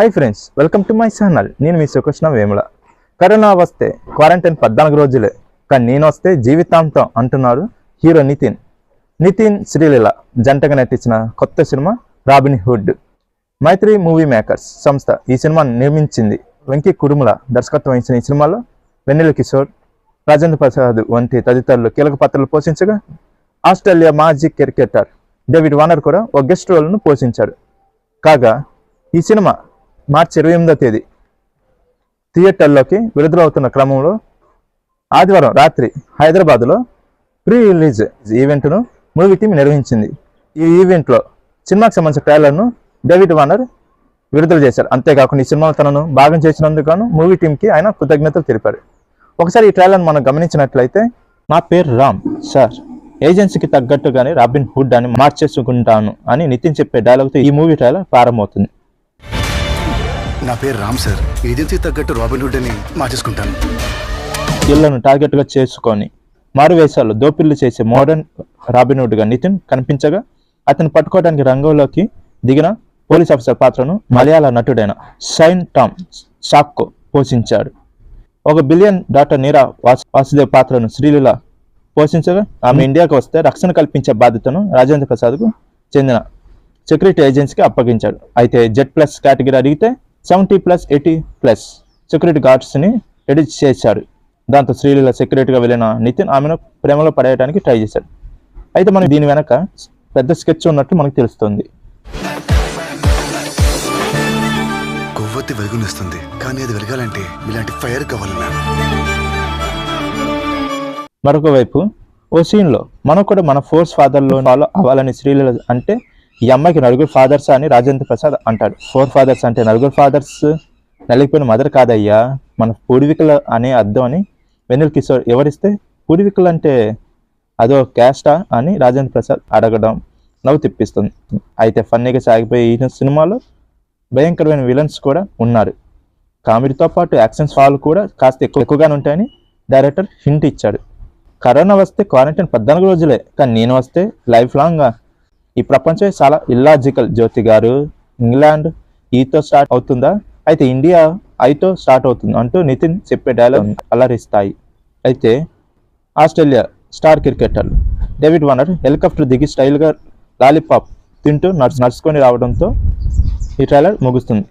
Hi friends welcome to my channel నేను మీ Srikrishna Vemula. Corona వస్తే క్వారంటైన్ పద్నాలుగు రోజులే. కానీ నేను వస్తే జీవితాంతం అంటున్నారు హీరో నితిన్. నితిన్ శ్రీలీల జంటగా నటించిన కొత్త cinema Robin Hood. Mythri movie makers సంస్థ ఈ సినిమాను నిర్మించింది వెంకీ కుడుముల దర్శకత్వం వహించిన ఈ సినిమాలో వెన్నెల కిషోర్ రాజేంద్ర ప్రసాద్ వంటి తదితరులు కీలక పాత్రలు పోషించగా ఆస్ట్రేలియా మాజీ క్రికెటర్ డేవిడ్ వానర్ కూడా ఒక గెస్ట్ రోల్ను పోషించాడు కాగా ఈ సినిమా మార్చి ఇరవై ఎనిమిదో తేదీ థియేటర్లోకి విడుదలవుతున్న క్రమంలో ఆదివారం రాత్రి హైదరాబాద్లో ప్రీ రిలీజ్ ఈవెంట్ను మూవీ టీం నిర్వహించింది. ఈ ఈవెంట్లో సినిమాకి సంబంధించిన ట్రైలర్ను డేవిడ్ వానర్ విడుదల చేశారు. అంతేకాకుండా ఈ సినిమాలో తనను భాగం చేసినందుకు మూవీ టీంకి ఆయన కృతజ్ఞతలు తెలిపారు. ఒకసారి ఈ ట్రైలర్ను మనం గమనించినట్లయితే నా పేరు రామ్ సార్. ఏజెన్సీకి తగ్గట్టుగానే రాబిన్ హుడ్ అని మార్చేసుకుంటాను అని నితిన్ చెప్పే డైలాగ్తో ఈ మూవీ ట్రైలర్ ప్రారంభమవుతుంది. నా పేరు రామ్ సార్. ఏజెన్సీ తగ్గట్టు రాబిన్హుడ్ అని మార్చేసుకుంటాను. ఇళ్ళను టార్గెట్గా చేసుకొని మారు వేషాల్లో దోపిళ్ళు చేసే మోడర్న్ రాబిన్వుడ్గా నితిన్ కనిపించగా అతను పట్టుకోవడానికి రంగంలోకి దిగిన పోలీస్ ఆఫీసర్ పాత్రను మలయాళ నటుడైన షైన్ టామ్ షాక్కో పోషించాడు. ఒక బిలియన్ డాక్టర్ నీరా వాసుదేవ్ పాత్రను శ్రీలీల పోషించగా ఆమె ఇండియాకు వస్తే రక్షణ కల్పించే బాధ్యతను రాజేంద్ర ప్రసాద్కు చెందిన సెక్యూరిటీ ఏజెన్సీకి అప్పగించాడు. అయితే జెడ్ ప్లస్ కేటగిరీ అడిగితే seventy plus eighty plus security గార్డ్స్ని ready చేశాడు దాంతో శ్రీలీల సెక్యూరిటీగా వెళ్ళిన నితిన్ ఆమెను ప్రేమలో పడేయడానికి ట్రై చేశాడు. అయితే మనకి దీని వెనక పెద్ద స్కెచ్ ఉన్నట్లు మనకు తెలుస్తుంది. కొవ్వొత్తి వెలుగునిస్తుంది. కానీ అది వెలగాలంటే ఇలాంటి ఫైర్ కావాలి మరొక వైపు ఓ సీన్లో మనం కూడా మన ఫోర్స్ ఫాదర్లో ఫాలో అవ్వాలని శ్రీలీల అంటే ఈ అమ్మాయికి నలుగురు ఫాదర్స్ అని రాజేంద్ర ప్రసాద్ అంటాడు. ఫోర్ ఫాదర్స్ అంటే నలుగురు ఫాదర్స్ నలిగిపోయిన మదర్ కాదయ్యా. మన పూర్వీకుల అనే అర్థం అని వెన్నెల కిషోర్ ఎవరిస్తే పూర్వీకులు అంటే అదో క్యాస్టా అని రాజేంద్ర ప్రసాద్ అడగడం నవ్వు తిప్పిస్తుంది. అయితే ఫన్నీగా సాగిపోయే ఈ సినిమాలో భయంకరమైన విలన్స్ కూడా ఉన్నారు. కామెడీతో పాటు యాక్షన్స్ ఫాల్ కూడా కాస్త ఎక్కువ ఎక్కువగానే ఉంటాయని డైరెక్టర్ హింట్ ఇచ్చాడు. కరోనా వస్తే క్వారంటైన్ పద్నాలుగు రోజులే. కానీ నేను వస్తే లైఫ్ లాంగ్గా ఈ ప్రపంచం చాలా ఇల్లాజికల్ జ్యోతి గారు ఇంగ్లాండ్ ఈతో స్టార్ట్ అవుతుందా? అయితే ఇండియా ఐతో స్టార్ట్ అవుతుంది అంటూ నితిన్ చెప్పే డైలాగ్ అలరిస్తాయి. అయితే Australia star cricketer David Warner helicopter దిగి స్టైల్గా లాలీపాప్ తింటూ నడుచు నడుచుకొని రావడంతో ఈ ట్రైలర్ ముగుస్తుంది.